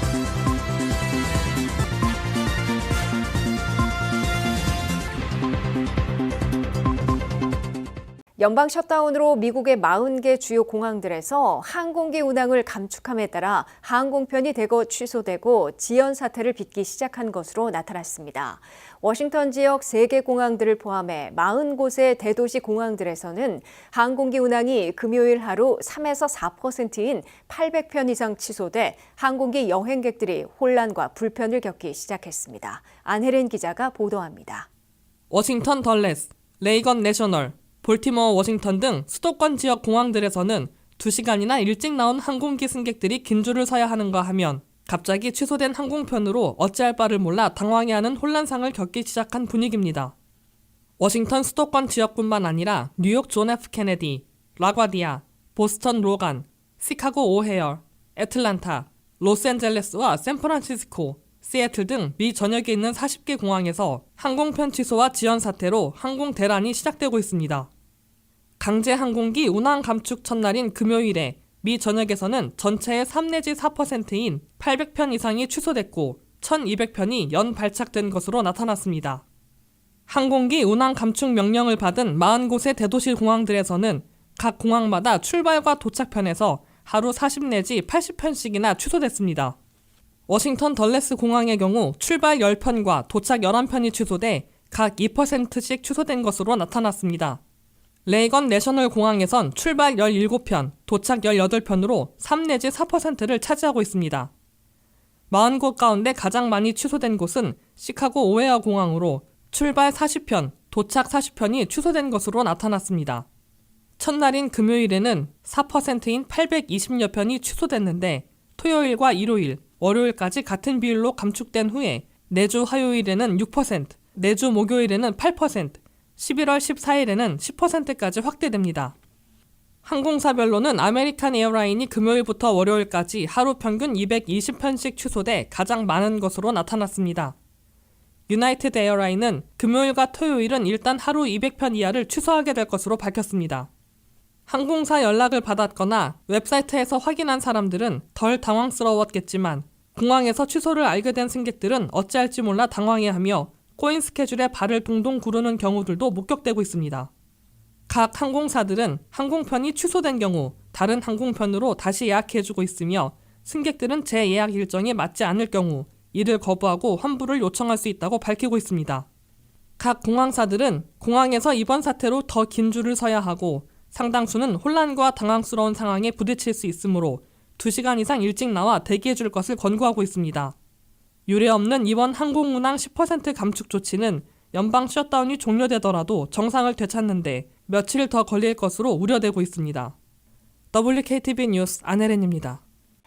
Thank you. 연방 셧다운으로 미국의 40개 주요 공항들에서 항공기 운항을 감축함에 따라 항공편이 대거 취소되고 지연 사태를 빚기 시작한 것으로 나타났습니다. 워싱턴 지역 3개 공항들을 포함해 40곳의 대도시 공항들에서는 항공기 운항이 금요일 하루 3에서 4%인 800편 이상 취소돼 항공기 여행객들이 혼란과 불편을 겪기 시작했습니다. 안혜린 기자가 보도합니다. 워싱턴 덜레스, 레이건 내셔널, 볼티모어 워싱턴 등 수도권 지역 공항들에서는 2시간이나 일찍 나온 항공기 승객들이 긴 줄을 서야 하는가 하면 갑자기 취소된 항공편으로 어찌할 바를 몰라 당황해하는 혼란상을 겪기 시작한 분위기입니다. 워싱턴 수도권 지역뿐만 아니라 뉴욕 존 F 케네디, 라과디아, 보스턴 로간, 시카고 오헤어, 애틀란타, 로스앤젤레스와 샌프란시스코, 시애틀 등 미 전역에 있는 40개 공항에서 항공편 취소와 지연 사태로 항공 대란이 시작되고 있습니다. 강제 항공기 운항 감축 첫날인 금요일에 미 전역에서는 전체의 3 내지 4%인 800편 이상이 취소됐고 1200편이 연 발착된 것으로 나타났습니다. 항공기 운항 감축 명령을 받은 40곳의 대도시 공항들에서는 각 공항마다 출발과 도착편에서 하루 40 내지 80편씩이나 취소됐습니다. 워싱턴 덜레스 공항의 경우 출발 10편과 도착 11편이 취소돼 각 2%씩 취소된 것으로 나타났습니다. 레이건 내셔널 공항에선 출발 17편, 도착 18편으로 3 내지 4%를 차지하고 있습니다. 40곳 가운데 가장 많이 취소된 곳은 시카고 오헤어 공항으로 출발 40편, 도착 40편이 취소된 것으로 나타났습니다. 첫날인 금요일에는 4%인 820여 편이 취소됐는데 토요일과 일요일, 월요일까지 같은 비율로 감축된 후에 내주 화요일에는 6%, 내주 목요일에는 8%, 11월 14일에는 10%까지 확대됩니다. 항공사별로는 아메리칸 에어라인이 금요일부터 월요일까지 하루 평균 220편씩 취소돼 가장 많은 것으로 나타났습니다. 유나이티드 에어라인은 금요일과 토요일은 일단 하루 200편 이하를 취소하게 될 것으로 밝혔습니다. 항공사 연락을 받았거나 웹사이트에서 확인한 사람들은 덜 당황스러웠겠지만 공항에서 취소를 알게 된 승객들은 어찌할지 몰라 당황해하며 코인 스케줄에 발을 동동 구르는 경우들도 목격되고 있습니다. 각 항공사들은 항공편이 취소된 경우 다른 항공편으로 다시 예약해주고 있으며 승객들은 재예약 일정에 맞지 않을 경우 이를 거부하고 환불을 요청할 수 있다고 밝히고 있습니다. 각 공항사들은 공항에서 이번 사태로 더 긴 줄을 서야 하고 상당수는 혼란과 당황스러운 상황에 부딪힐 수 있으므로 2시간 이상 일찍 나와 대기해 줄 것을 권고하고 있습니다. 유례 없는 이번 항공 운항 10% 감축 조치는 연방 셧다운이 종료되더라도 정상을 되찾는데 며칠 더 걸릴 것으로 우려되고 있습니다. WKTV 뉴스 안혜린입니다.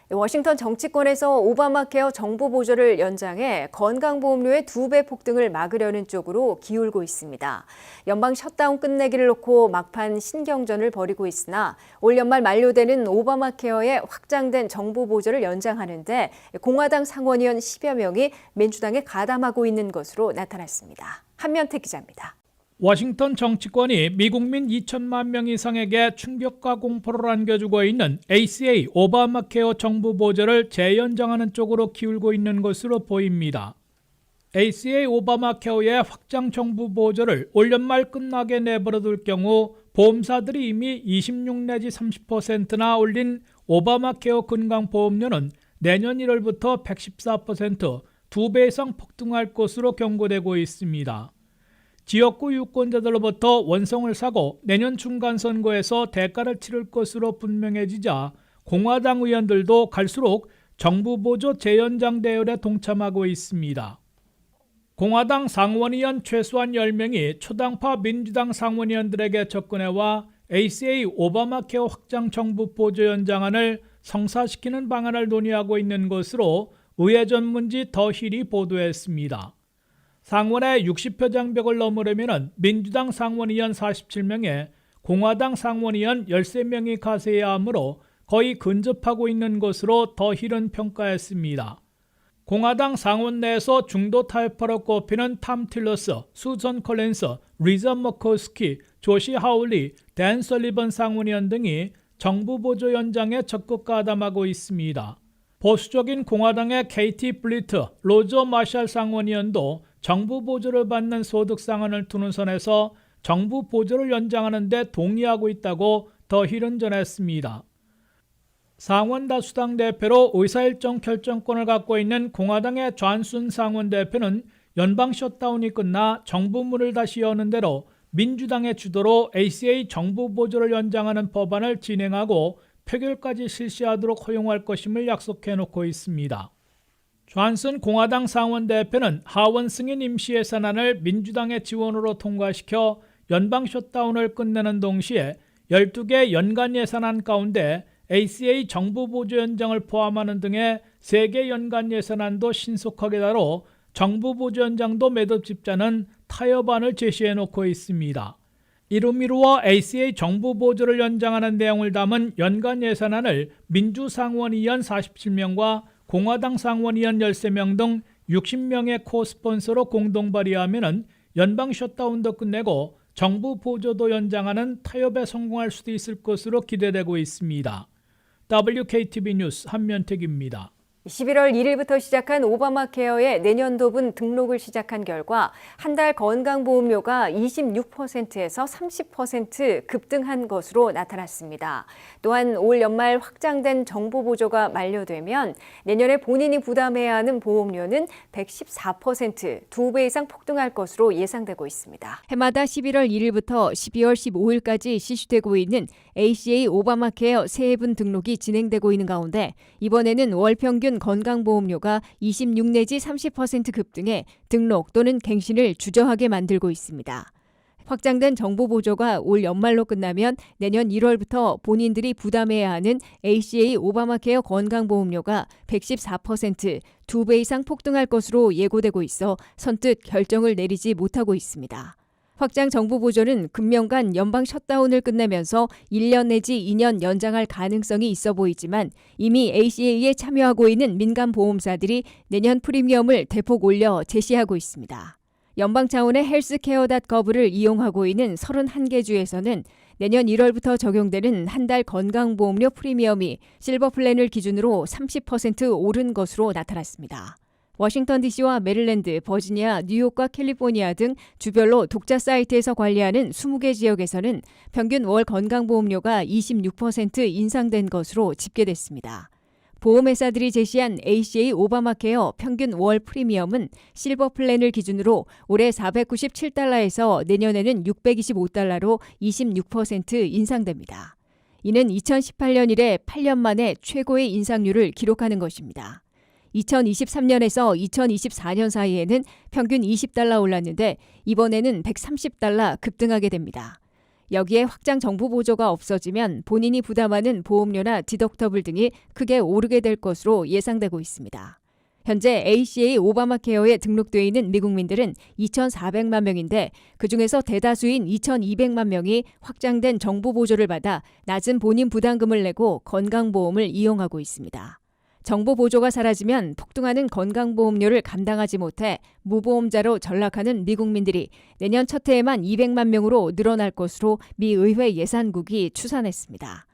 워싱턴 정치권에서 오바마 케어 정부 보조를 연장해 건강보험료의 두 배 폭등을 막으려는 쪽으로 기울고 있습니다. 연방 셧다운 끝내기를 놓고 막판 신경전을 벌이고 있으나 올 연말 만료되는 오바마 케어의 확장된 정부 보조를 연장하는데 공화당 상원의원 10여 명이 민주당에 가담하고 있는 것으로 나타났습니다. 한면태 기자입니다. 워싱턴 정치권이 미국민 2천만 명 이상에게 충격과 공포를 안겨주고 있는 ACA 오바마 케어 정부 보조를 재연장하는 쪽으로 기울고 있는 것으로 보입니다. ACA 오바마 케어의 확장 정부 보조를 올 연말 끝나게 내버려둘 경우 보험사들이 이미 26 내지 30%나 올린 오바마 케어 건강보험료는 내년 1월부터 114%, 2배 이상 폭등할 것으로 경고되고 있습니다. 지역구 유권자들로부터 원성을 사고 내년 중간선거에서 대가를 치를 것으로 분명해지자 공화당 의원들도 갈수록 정부 보조 재연장 대열에 동참하고 있습니다. 공화당 상원의원 최소한 10명이 초당파 민주당 상원의원들에게 접근해와 ACA 오바마 케어 확장 정부 보조 연장안을 성사시키는 방안을 논의하고 있는 것으로 의회 전문지 더 힐이 보도했습니다. 상원의 60표 장 벽을 넘으려면 민주당 상원의원 47명에 공화당 상원의원 13명이 가세해야 하므로 거의 근접하고 있는 것으로 더 힐은 평가했습니다. 공화당 상원 내에서 중도 타협파로 꼽히는 탐 틸러스, 수전 컬렌서, 리자 머코스키, 조시 하울리, 댄 설리번 상원의원 등이 정부 보조 연장에 적극 가담하고 있습니다. 보수적인 공화당의 케이티 블리트, 로저 마샬 상원의원도 정부 보조를 받는 소득 상한을 두는 선에서 정부 보조를 연장하는 데 동의하고 있다고 더 힐은 전했습니다. 상원 다수당 대표로 의사일정 결정권을 갖고 있는 공화당의 존슨 상원 대표는 연방 셧다운이 끝나 정부 문을 다시 여는 대로 민주당의 주도로 ACA 정부 보조를 연장하는 법안을 진행하고 표결까지 실시하도록 허용할 것임을 약속해 놓고 있습니다. 존슨 공화당 상원 대표는 하원 승인 임시 예산안을 민주당의 지원으로 통과시켜 연방 셧다운을 끝내는 동시에 12개 연간 예산안 가운데 ACA 정부 보조 연장을 포함하는 등의 3개 연간 예산안도 신속하게 다뤄 정부 보조 연장도 매듭 집자는 타협안을 제시해 놓고 있습니다. 이로 미루어 ACA 정부 보조를 연장하는 내용을 담은 연간 예산안을 민주 상원 의원 47명과 공화당 상원의원 13명 등 60명의 코스폰서로 공동 발의하면 연방 셧다운도 끝내고 정부 보조도 연장하는 타협에 성공할 수도 있을 것으로 기대되고 있습니다. WKTV 뉴스 한면택입니다. 11월 1일부터 시작한 오바마 케어의 내년도분 등록을 시작한 결과 한 달 건강보험료가 26%에서 30% 급등한 것으로 나타났습니다. 또한 올 연말 확장된 정부 보조가 만료되면 내년에 본인이 부담해야 하는 보험료는 114%, 두 배 이상 폭등할 것으로 예상되고 있습니다. 해마다 11월 1일부터 12월 15일까지 실시되고 있는 ACA 오바마 케어 세해분 등록이 진행되고 있는 가운데 이번에는 월 평균 건강보험료가 26 내지 30% 급등해 등록 또는 갱신을 주저하게 만들고 있습니다. 확장된 정부 보조가 올 연말로 끝나면 내년 1월부터 본인들이 부담해야 하는 ACA 오바마 케어 건강보험료가 114%, 두 배 이상 폭등할 것으로 예고되고 있어 선뜻 결정을 내리지 못하고 있습니다. 확장 정부 보조는 금년간 연방 셧다운을 끝내면서 1년 내지 2년 연장할 가능성이 있어 보이지만 이미 ACA에 참여하고 있는 민간 보험사들이 내년 프리미엄을 대폭 올려 제시하고 있습니다. 연방 차원의 헬스케어.gov를 이용하고 있는 31개 주에서는 내년 1월부터 적용되는 한 달 건강보험료 프리미엄이 실버 플랜을 기준으로 30% 오른 것으로 나타났습니다. 워싱턴 DC와 메릴랜드, 버지니아, 뉴욕과 캘리포니아 등 주별로 독자 사이트에서 관리하는 20개 지역에서는 평균 월 건강보험료가 26% 인상된 것으로 집계됐습니다. 보험회사들이 제시한 ACA 오바마케어 평균 월 프리미엄은 실버 플랜을 기준으로 올해 497달러에서 내년에는 625달러로 26% 인상됩니다. 이는 2018년 이래 8년 만에 최고의 인상률을 기록하는 것입니다. 2023년에서 2024년 사이에는 평균 20달러 올랐는데 이번에는 130달러 급등하게 됩니다. 여기에 확장 정부 보조가 없어지면 본인이 부담하는 보험료나 디덕터블 등이 크게 오르게 될 것으로 예상되고 있습니다. 현재 ACA 오바마 케어에 등록돼 있는 미국민들은 2,400만 명인데 그중에서 대다수인 2,200만 명이 확장된 정부 보조를 받아 낮은 본인 부담금을 내고 건강보험을 이용하고 있습니다. 정부 보조가 사라지면 폭등하는 건강보험료를 감당하지 못해 무보험자로 전락하는 미국민들이 내년 첫 해에만 200만 명으로 늘어날 것으로 미 의회 예산국이 추산했습니다.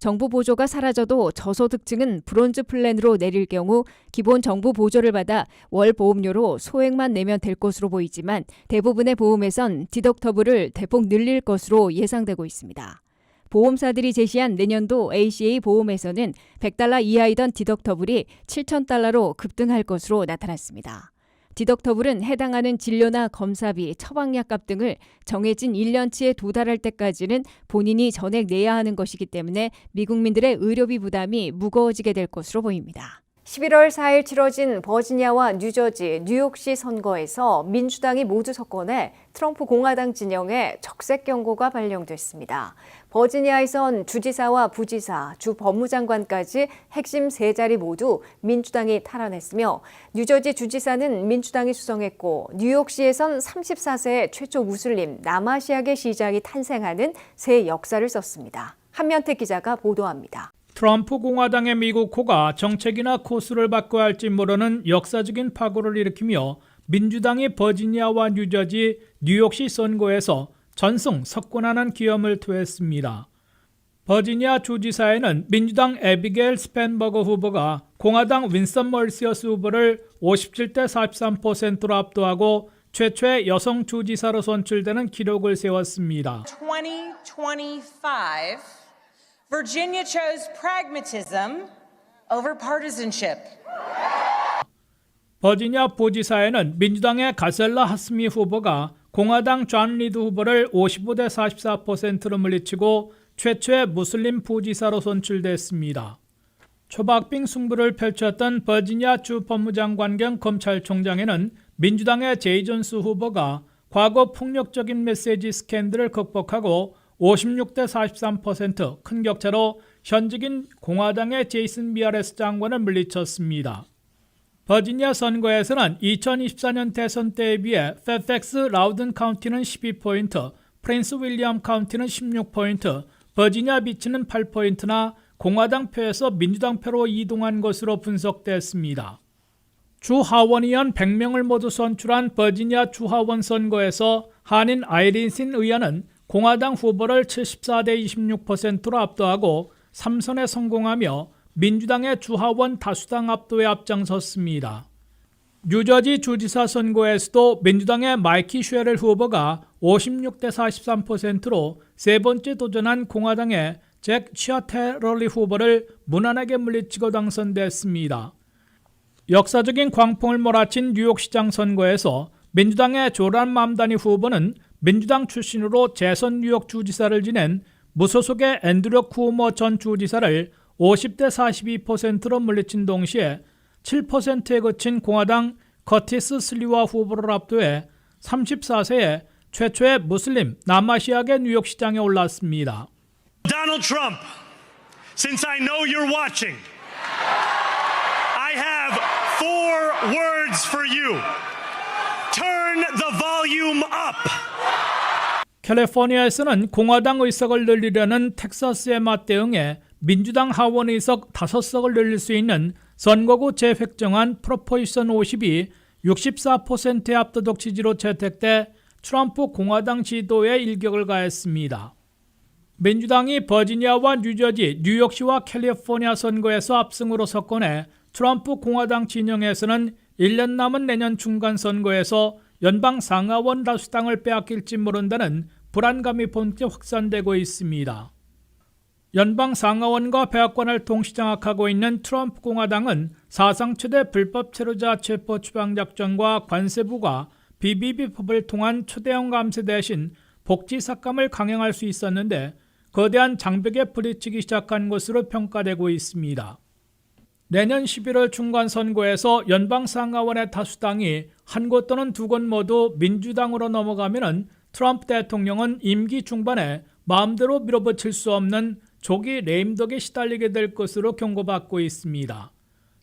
정부 보조가 사라져도 저소득층은 브론즈 플랜으로 내릴 경우 기본 정부 보조를 받아 월 보험료로 소액만 내면 될 것으로 보이지만 대부분의 보험에선 디덕터블을 대폭 늘릴 것으로 예상되고 있습니다. 보험사들이 제시한 내년도 ACA 보험에서는 100달러 이하이던 디덕터블이 7,000달러로 급등할 것으로 나타났습니다. 디덕터블은 해당하는 진료나 검사비, 처방약값 등을 정해진 1년치에 도달할 때까지는 본인이 전액 내야 하는 것이기 때문에 미국민들의 의료비 부담이 무거워지게 될 것으로 보입니다. 11월 4일 치러진 버지니아와 뉴저지, 뉴욕시 선거에서 민주당이 모두 석권해 트럼프 공화당 진영에 적색 경고가 발령됐습니다. 버지니아에선 주지사와 부지사, 주 법무장관까지 핵심 세 자리 모두 민주당이 탈환했으며 뉴저지 주지사는 민주당이 수성했고 뉴욕시에선 34세 최초 무슬림 남아시아계 시장이 탄생하는 새 역사를 썼습니다. 한면태 기자가 보도합니다. 트럼프 공화당의 미국 호가 정책이나 코스를 바꿔야 할지 모르는 역사적인 파고를 일으키며 민주당이 버지니아와 뉴저지, 뉴욕시 선거에서 전승 석권하는 기염을 토했습니다. 버지니아 주지사에는 민주당 에비겔 스펜버거 후보가 공화당 윈선 멀시어스 후보를 57대 43%로 압도하고 최초의 여성 주지사로 선출되는 기록을 세웠습니다. 2025, Virginia chose pragmatism over partisanship. 버지니아 부지사에는 민주당의 가셀라 하스미 후보가 공화당 존 리드 후보를 55대 44%로 물리치고 최초의 무슬림 부지사로 선출됐습니다. 초박빙 승부를 펼쳤던 버지니아 주 법무장관 겸 검찰총장에는 민주당의 제이 존스 후보가 과거 폭력적인 메시지 스캔들을 극복하고 56대 43%큰 격차로 현직인 공화당의 제이슨 미아레스 장관을 물리쳤습니다. 버지니아 선거에서는 2024년 대선 때에 비해 페펙스 라우든 카운티는 12포인트, 프린스 윌리엄 카운티는 16포인트, 버지니아 비치는 8포인트나 공화당 표에서 민주당 표로 이동한 것으로 분석됐습니다. 주 하원의원 100명을 모두 선출한 버지니아 주하원 선거에서 한인 아이린신 의원은 공화당 후보를 74대 26%로 압도하고 3선에 성공하며 민주당의 주하원 다수당 압도에 앞장섰습니다. 뉴저지 주지사 선거에서도 민주당의 마이키 쉐렐 후보가 56대 43%로 세 번째 도전한 공화당의 잭 치아테럴리 후보를 무난하게 물리치고 당선됐습니다. 역사적인 광풍을 몰아친 뉴욕시장 선거에서 민주당의 조란 맘다니 후보는 민주당 출신으로 재선 뉴욕 주지사를 지낸 무소속의 앤드류 쿠모 전 주지사를 50대 42%로 물리친 동시에 7%에 그친 공화당 커티스 슬리와 후보를 압도해 34세에 최초의 무슬림 남아시아계 뉴욕시장에 올랐습니다. Donald Trump, since I know you're watching, I have four words for you. Turn the volume up. 캘리포니아에서는 공화당 의석을 늘리려는 텍사스에 맞대응해 민주당 하원 의석 5석을 늘릴 수 있는 선거구 재획정안 프로포지션 50이 64%의 압도적 지지로 채택돼 트럼프 공화당 지도에 일격을 가했습니다. 민주당이 버지니아와 뉴저지, 뉴욕시와 캘리포니아 선거에서 압승으로 석권해 트럼프 공화당 진영에서는 1년 남은 내년 중간 선거에서 연방 상하원 다수당을 빼앗길지 모른다는 불안감이 본격 확산되고 있습니다. 연방 상하원과 백악관을 동시장악하고 있는 트럼프 공화당은 사상 최대 불법 체류자 체포 추방 작전과 관세부가 BBB법을 통한 초대형 감세 대신 복지 삭감을 강행할 수 있었는데 거대한 장벽에 부딪히기 시작한 것으로 평가되고 있습니다. 내년 11월 중간 선거에서 연방 상하원의 다수당이 한 곳 또는 두 곳 모두 민주당으로 넘어가면은 트럼프 대통령은 임기 중반에 마음대로 밀어붙일 수 없는 조기 레임덕에 시달리게 될 것으로 경고받고 있습니다.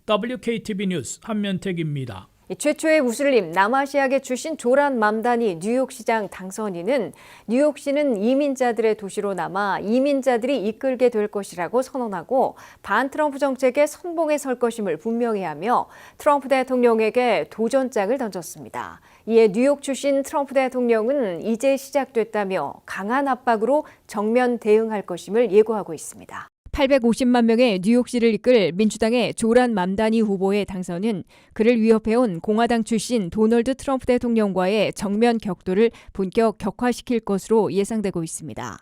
WKTV 뉴스 한면택입니다. 이 최초의 무슬림 남아시아계 출신 조란 맘다니 뉴욕시장 당선인은 뉴욕시는 이민자들의 도시로 남아 이민자들이 이끌게 될 것이라고 선언하고 반 트럼프 정책에 선봉에 설 것임을 분명히 하며 트럼프 대통령에게 도전장을 던졌습니다. 이에 뉴욕 출신 트럼프 대통령은 이제 시작됐다며 강한 압박으로 정면 대응할 것임을 예고하고 있습니다. 850만 명의 뉴욕시를 이끌 민주당의 조란 맘다니 후보의 당선은 그를 위협해온 공화당 출신 도널드 트럼프 대통령과의 정면 격돌을 본격 격화시킬 것으로 예상되고 있습니다.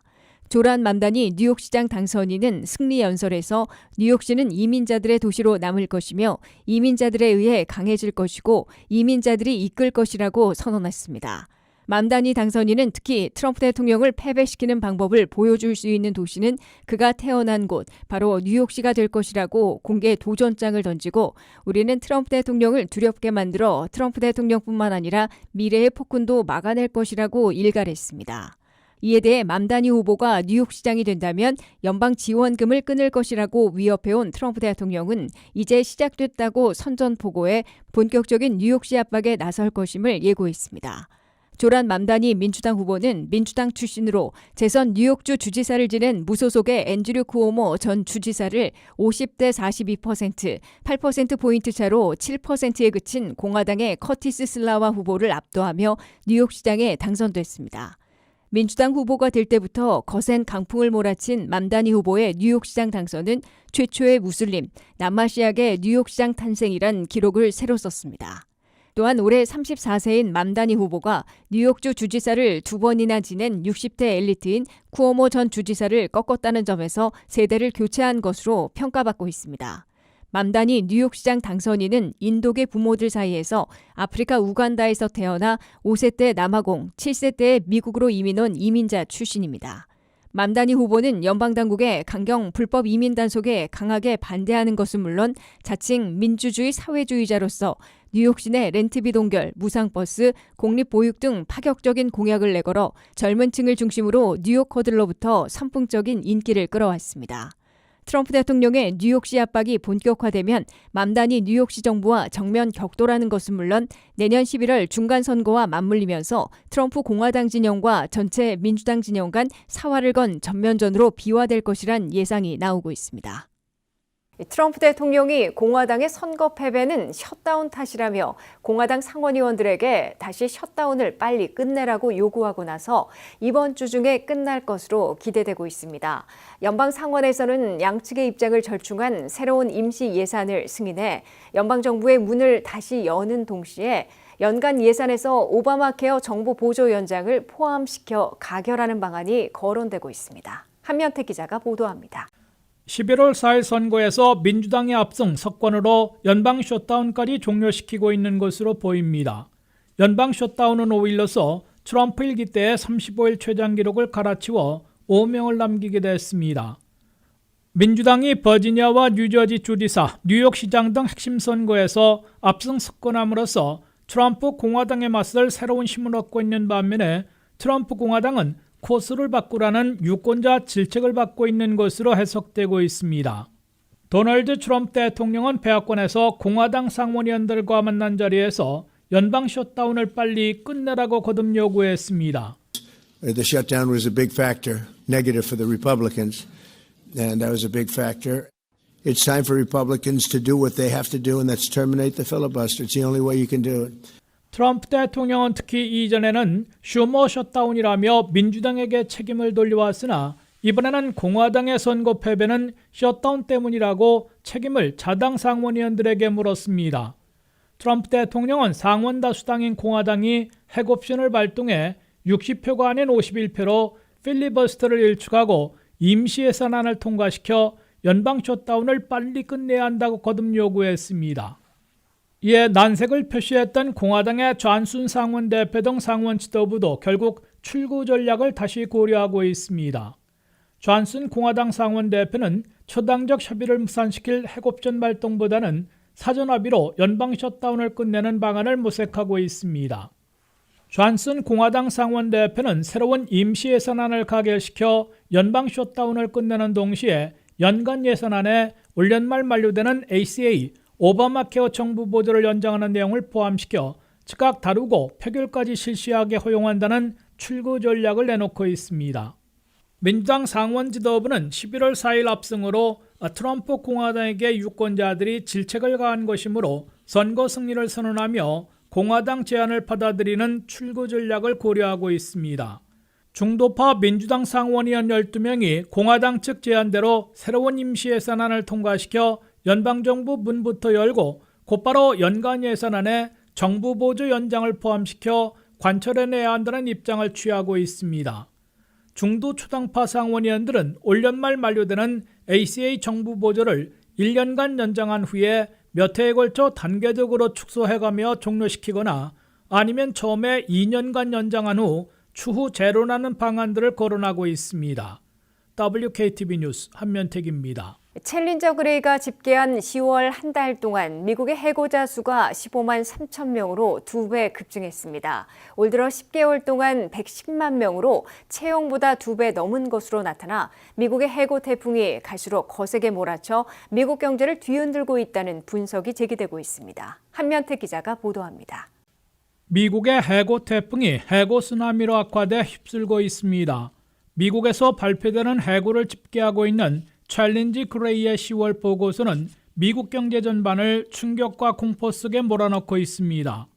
조란 맘다니 뉴욕시장 당선인은 승리 연설에서 뉴욕시는 이민자들의 도시로 남을 것이며 이민자들에 의해 강해질 것이고 이민자들이 이끌 것이라고 선언했습니다. 맘다니 당선인은 특히 트럼프 대통령을 패배시키는 방법을 보여줄 수 있는 도시는 그가 태어난 곳, 바로 뉴욕시가 될 것이라고 공개 도전장을 던지고 우리는 트럼프 대통령을 두렵게 만들어 트럼프 대통령뿐만 아니라 미래의 폭군도 막아낼 것이라고 일갈했습니다. 이에 대해 맘다니 후보가 뉴욕시장이 된다면 연방 지원금을 끊을 것이라고 위협해온 트럼프 대통령은 이제 시작됐다고 선전포고해 본격적인 뉴욕시 압박에 나설 것임을 예고했습니다. 조란 맘다니 민주당 후보는 민주당 출신으로 재선 뉴욕주 주지사를 지낸 무소속의 앤드류 쿠오모 전 주지사를 50대 42%, 8%포인트 차로 7%에 그친 공화당의 커티스 슬라와 후보를 압도하며 뉴욕시장에 당선됐습니다. 민주당 후보가 될 때부터 거센 강풍을 몰아친 맘다니 후보의 뉴욕시장 당선은 최초의 무슬림, 남아시아계 뉴욕시장 탄생이란 기록을 새로 썼습니다. 또한 올해 34세인 맘다니 후보가 뉴욕주 주지사를 두 번이나 지낸 60대 엘리트인 쿠오모 전 주지사를 꺾었다는 점에서 세대를 교체한 것으로 평가받고 있습니다. 맘다니 뉴욕시장 당선인은 인도계 부모들 사이에서 아프리카 우간다에서 태어나 5세 때 남아공, 7세 때 미국으로 이민 온 이민자 출신입니다. 맘다니 후보는 연방당국의 강경 불법 이민 단속에 강하게 반대하는 것은 물론 자칭 민주주의 사회주의자로서 뉴욕 시내 렌트비 동결, 무상버스, 공립보육 등 파격적인 공약을 내걸어 젊은 층을 중심으로 뉴요커들로부터 선풍적인 인기를 끌어왔습니다. 트럼프 대통령의 뉴욕시 압박이 본격화되면 맘다니 뉴욕시 정부와 정면 격돌하는 것은 물론 내년 11월 중간 선거와 맞물리면서 트럼프 공화당 진영과 전체 민주당 진영 간 사활을 건 전면전으로 비화될 것이란 예상이 나오고 있습니다. 트럼프 대통령이 공화당의 선거 패배는 셧다운 탓이라며 공화당 상원의원들에게 다시 셧다운을 빨리 끝내라고 요구하고 나서 이번 주 중에 끝날 것으로 기대되고 있습니다. 연방 상원에서는 양측의 입장을 절충한 새로운 임시 예산을 승인해 연방 정부의 문을 다시 여는 동시에 연간 예산에서 오바마 케어 정부 보조 연장을 포함시켜 가결하는 방안이 거론되고 있습니다. 한면태 기자가 보도합니다. 11월 4일 선거에서 민주당의 압승 석권으로 연방 셧다운까지 종료시키고 있는 것으로 보입니다. 연방 셧다운은 오일러서 트럼프 일기 때의 35일 최장 기록을 갈아치워 5명을 남기게 됐습니다. 민주당이 버지니아와 뉴저지 주지사, 뉴욕시장 등 핵심 선거에서 압승 석권함으로써 트럼프 공화당에 맞설 새로운 힘을 얻고 있는 반면에 트럼프 공화당은 코스를 바꾸라는 유권자 질책을 받고 있는 것으로 해석되고 있습니다. 도널드 트럼프 대통령은 백악관에서 공화당 상원의원들과 만난 자리에서 연방 셧다운을 빨리 끝내라고 거듭 요구했습니다. The shutdown was a big factor, negative for the Republicans, and that was a big factor. It's time for Republicans to do what they have to do, and that's terminate the filibuster. It's the only way you can do it. 트럼프 대통령은 특히 이전에는 슈머 셧다운이라며 민주당에게 책임을 돌려왔으나 이번에는 공화당의 선거 패배는 셧다운 때문이라고 책임을 자당 상원의원들에게 물었습니다. 트럼프 대통령은 상원 다수당인 공화당이 핵 옵션을 발동해 60표가 아닌 51표로 필리버스터를 일축하고 임시예산안을 통과시켜 연방 셧다운을 빨리 끝내야 한다고 거듭 요구했습니다. 이에 난색을 표시했던 공화당의 존슨 상원 대표 등 상원 지도부도 결국 출구 전략을 다시 고려하고 있습니다. 존슨 공화당 상원 대표는 초당적 협의를 무산시킬 핵옵션 발동보다는 사전 합의로 연방 셧다운을 끝내는 방안을 모색하고 있습니다. 존슨 공화당 상원 대표는 새로운 임시 예산안을 가결시켜 연방 셧다운을 끝내는 동시에 연간 예산안에 올 연말 만료되는 ACA 오바마 케어 정부 보조를 연장하는 내용을 포함시켜 즉각 다루고 표결까지 실시하게 허용한다는 출구 전략을 내놓고 있습니다. 민주당 상원 지도부는 11월 4일 압승으로 트럼프 공화당에게 유권자들이 질책을 가한 것이므로 선거 승리를 선언하며 공화당 제안을 받아들이는 출구 전략을 고려하고 있습니다. 중도파 민주당 상원의원 12명이 공화당 측 제안대로 새로운 임시 예산안을 통과시켜 연방정부 문부터 열고 곧바로 연간 예산안에 정부 보조 연장을 포함시켜 관철해내야 한다는 입장을 취하고 있습니다. 중도 초당파 상원의원들은 올 연말 만료되는 ACA 정부 보조를 1년간 연장한 후에 몇 해에 걸쳐 단계적으로 축소해가며 종료시키거나 아니면 처음에 2년간 연장한 후 추후 제로라는 방안들을 거론하고 있습니다. WKTV 뉴스 한면택입니다. 챌린저 그레이가 집계한 10월 한 달 동안 미국의 해고자 수가 15만 3천 명으로 두 배 급증했습니다. 올 들어 10개월 동안 110만 명으로 채용보다 두 배 넘은 것으로 나타나 미국의 해고 태풍이 갈수록 거세게 몰아쳐 미국 경제를 뒤흔들고 있다는 분석이 제기되고 있습니다. 한면태 기자가 보도합니다. 미국의 해고 태풍이 해고 쓰나미로 악화돼 휩쓸고 있습니다. 미국에서 발표되는 해고를 집계하고 있는 챌린지 그레이의 10월 보고서는 미국 경제 전반을 충격과 공포 속에 몰아넣고 있습니다.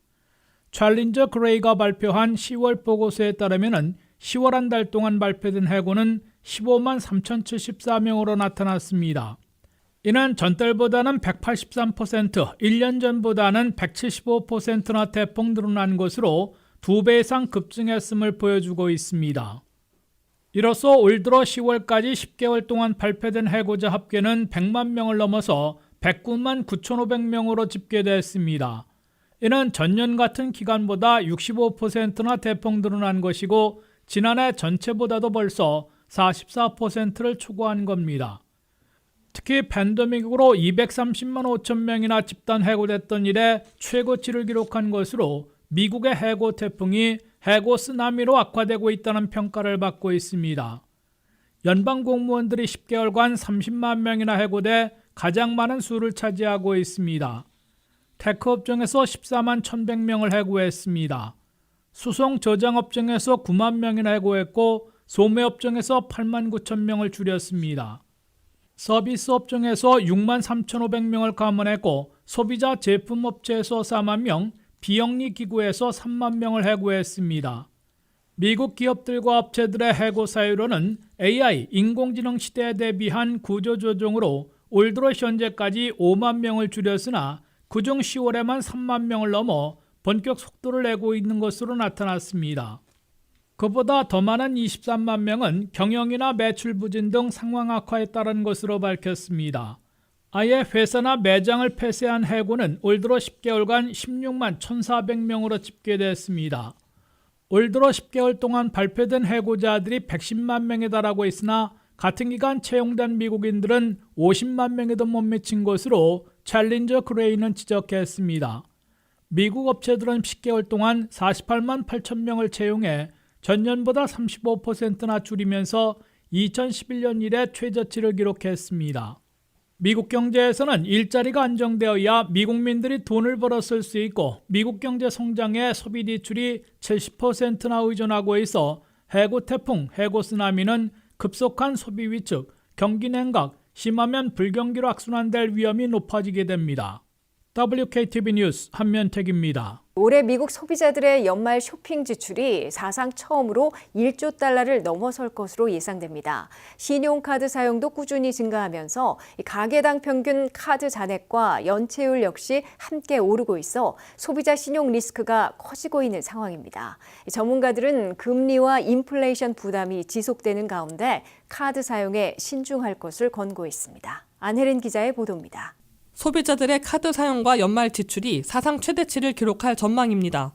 챌린저 그레이가 발표한 10월 보고서에 따르면 10월 한 달 동안 발표된 해고는 15만 3,074명으로 나타났습니다. 이는 전달보다는 183%, 1년 전보다는 175%나 대폭 늘어난 것으로 두배 이상 급증했음을 보여주고 있습니다. 이로써 올 들어 10월까지 10개월 동안 발표된 해고자 합계는 100만 명을 넘어서 109만 9,500명으로 집계됐습니다. 이는 전년 같은 기간보다 65%나 대폭 늘어난 것이고 지난해 전체보다도 벌써 44%를 초과한 겁니다. 특히 팬데믹으로 230만 5천 명이나 집단 해고됐던 이래 최고치를 기록한 것으로 미국의 해고 태풍이 해고 쓰나미로 악화되고 있다는 평가를 받고 있습니다. 연방 공무원들이 10개월간 30만 명이나 해고돼 가장 많은 수를 차지하고 있습니다. 테크 업종에서 14만 1,100명을 해고했습니다. 수송 저장 업종에서 9만 명이나 해고했고 소매 업종에서 8만 9천 명을 줄였습니다. 서비스 업종에서 6만 3,500명을 감원했고 소비자 제품 업체에서 4만 명, 비영리 기구에서 3만 명을 해고했습니다. 미국 기업들과 업체들의 해고 사유로는 AI 인공지능 시대에 대비한 구조 조정으로 올 들어 현재까지 5만 명을 줄였으나 그중 10월에만 3만 명을 넘어 본격 속도를 내고 있는 것으로 나타났습니다. 그보다 더 많은 23만 명은 경영이나 매출 부진 등 상황 악화에 따른 것으로 밝혔습니다. 아예 회사나 매장을 폐쇄한 해고는 올 들어 10개월간 16만 1,400명으로 집계됐습니다. 올 들어 10개월 동안 발표된 해고자들이 110만 명에 달하고 있으나 같은 기간 채용된 미국인들은 50만 명에도 못 미친 것으로 챌린저 그레이는 지적했습니다. 미국 업체들은 10개월 동안 48만 8천 명을 채용해 전년보다 35%나 줄이면서 2011년 이래 최저치를 기록했습니다. 미국 경제에서는 일자리가 안정되어야 미국민들이 돈을 벌어 쓸 수 있고 미국 경제 성장에 소비 지출이 70%나 의존하고 있어 해고 태풍, 해고 쓰나미는 급속한 소비 위축, 경기 냉각, 심하면 불경기로 악순환될 위험이 높아지게 됩니다. WKTV 뉴스 한면택입니다. 올해 미국 소비자들의 연말 쇼핑 지출이 사상 처음으로 1조 달러를 넘어설 것으로 예상됩니다. 신용카드 사용도 꾸준히 증가하면서 가계당 평균 카드 잔액과 연체율 역시 함께 오르고 있어 소비자 신용 리스크가 커지고 있는 상황입니다. 전문가들은 금리와 인플레이션 부담이 지속되는 가운데 카드 사용에 신중할 것을 권고했습니다. 안혜린 기자의 보도입니다. 소비자들의 카드 사용과 연말 지출이 사상 최대치를 기록할 전망입니다.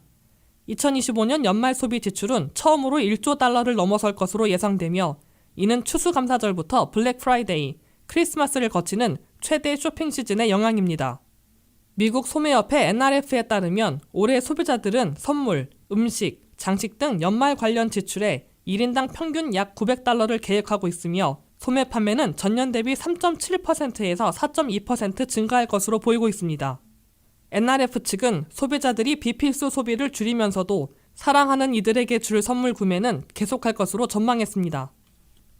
2025년 연말 소비 지출은 처음으로 1조 달러를 넘어설 것으로 예상되며 이는 추수감사절부터 블랙 프라이데이, 크리스마스를 거치는 최대 쇼핑 시즌의 영향입니다. 미국 소매협회 NRF에 따르면 올해 소비자들은 선물, 음식, 장식 등 연말 관련 지출에 1인당 평균 약 900달러를 계획하고 있으며 소매 판매는 전년 대비 3.7%에서 4.2% 증가할 것으로 보이고 있습니다. NRF 측은 소비자들이 비필수 소비를 줄이면서도 사랑하는 이들에게 줄 선물 구매는 계속할 것으로 전망했습니다.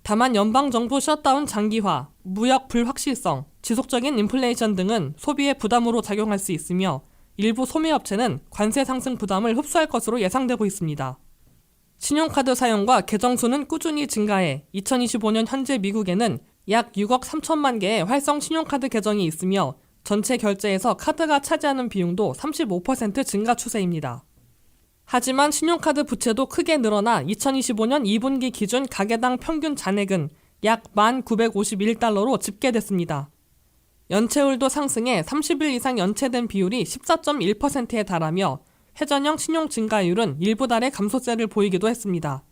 다만 연방정부 셧다운 장기화, 무역 불확실성, 지속적인 인플레이션 등은 소비의 부담으로 작용할 수 있으며 일부 소매업체는 관세 상승 부담을 흡수할 것으로 예상되고 있습니다. 신용카드 사용과 계정 수는 꾸준히 증가해 2025년 현재 미국에는 약 6억 3천만 개의 활성 신용카드 계정이 있으며 전체 결제에서 카드가 차지하는 비용도 35% 증가 추세입니다. 하지만 신용카드 부채도 크게 늘어나 2025년 2분기 기준 가계당 평균 잔액은 약 1,951달러로 집계됐습니다. 연체율도 상승해 30일 이상 연체된 비율이 14.1%에 달하며 회전형 신용 증가율은 일부 달의 감소세를 보이기도 했습니다.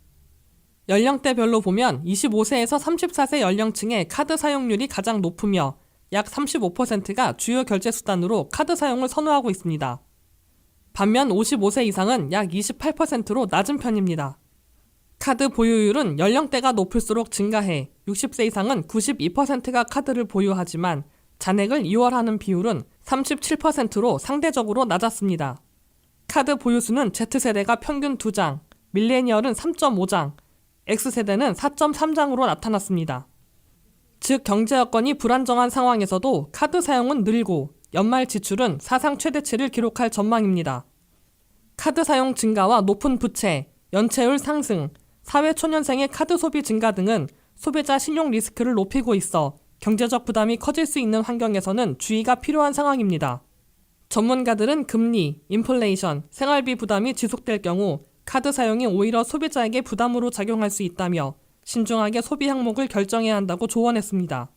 연령대별로 보면 25세에서 34세 연령층의 카드 사용률이 가장 높으며 약 35%가 주요 결제 수단으로 카드 사용을 선호하고 있습니다. 반면 55세 이상은 약 28%로 낮은 편입니다. 카드 보유율은 연령대가 높을수록 증가해 60세 이상은 92%가 카드를 보유하지만 잔액을 이월하는 비율은 37%로 상대적으로 낮았습니다. 카드 보유수는 Z세대가 평균 2장, 밀레니얼은 3.5장, X세대는 4.3장으로 나타났습니다. 즉 경제 여건이 불안정한 상황에서도 카드 사용은 늘고 연말 지출은 사상 최대치를 기록할 전망입니다. 카드 사용 증가와 높은 부채, 연체율 상승, 사회 초년생의 카드 소비 증가 등은 소비자 신용 리스크를 높이고 있어 경제적 부담이 커질 수 있는 환경에서는 주의가 필요한 상황입니다. 전문가들은 금리, 인플레이션, 생활비 부담이 지속될 경우 카드 사용이 오히려 소비자에게 부담으로 작용할 수 있다며 신중하게 소비 항목을 결정해야 한다고 조언했습니다.